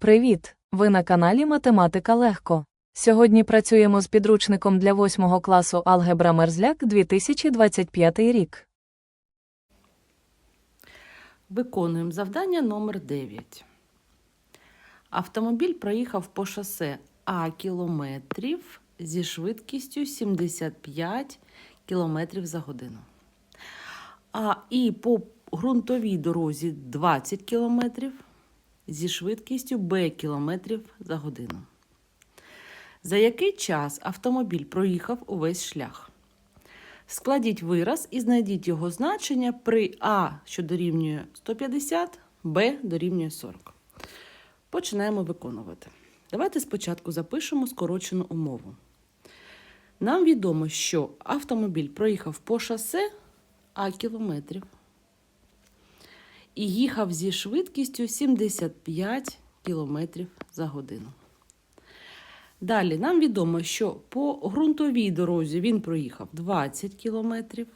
Привіт! Ви на каналі Математика Легко. Сьогодні працюємо з підручником для 8 класу Алгебра Мерзляк 2025 рік. Виконуємо завдання номер 9. Автомобіль проїхав по шосе А кілометрів зі швидкістю 75 кілометрів за годину. А і по ґрунтовій дорозі 20 кілометрів зі швидкістю Б кілометрів за годину. За який час автомобіль проїхав увесь шлях? Складіть вираз і знайдіть його значення при А, що дорівнює 150, Б дорівнює 40. Починаємо виконувати. Давайте спочатку запишемо скорочену умову. Нам відомо, що автомобіль проїхав по шосе А кілометрів і їхав зі швидкістю 75 кілометрів за годину. Далі нам відомо, що по ґрунтовій дорозі він проїхав 20 кілометрів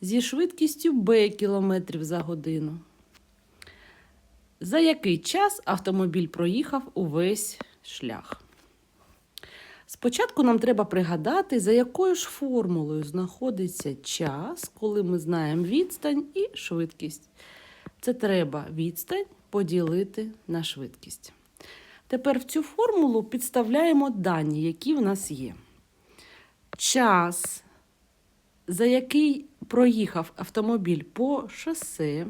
зі швидкістю b кілометрів за годину. За який час автомобіль проїхав увесь шлях? Спочатку нам треба пригадати, за якою ж формулою знаходиться час, коли ми знаємо відстань і швидкість. Це треба відстань поділити на швидкість. Тепер в цю формулу підставляємо дані, які в нас є. Час, за який проїхав автомобіль по шосе,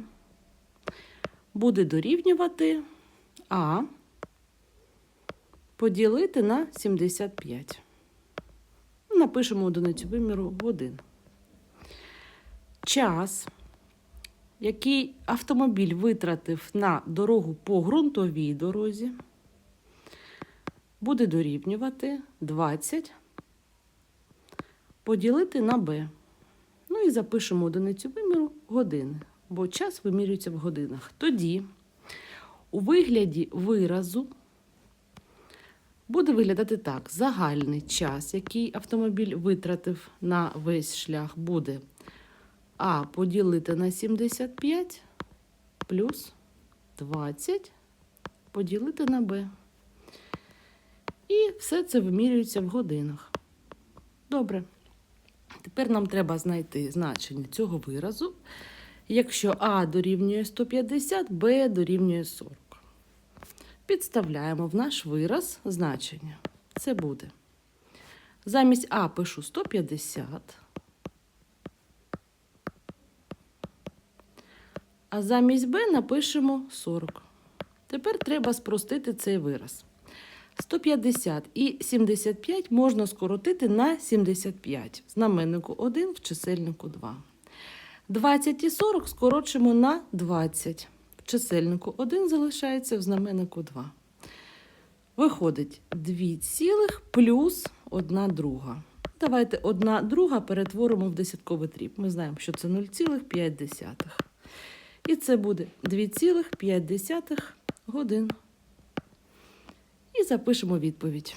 буде дорівнювати А поділити на 75. Напишемо одиницю виміру в 1. Час, який автомобіль витратив на дорогу по ґрунтовій дорозі, буде дорівнювати 20 поділити на b. Ну і запишемо одиницю виміру години, бо час вимірюється в годинах. Тоді у вигляді виразу буде виглядати так: загальний час, який автомобіль витратив на весь шлях, буде А поділити на 75 плюс 20 поділити на b. І все це вимірюється в годинах. Добре. Тепер нам треба знайти значення цього виразу, якщо А дорівнює 150, Б дорівнює 40. Підставляємо в наш вираз значення. Це буде. Замість А пишу 150, а замість Б напишемо 40. Тепер треба спростити цей вираз. 150 і 75 можна скоротити на 75. В знаменнику 1, в чисельнику 2. 20 і 40 скорочимо на 20. Чисельнику 1 залишається в знаменнику 2. Виходить 2 цілих плюс 1 друга. Давайте 1 друга перетворимо в десятковий дріб. Ми знаємо, що це 0,5. І це буде 2,5 годин. І запишемо відповідь.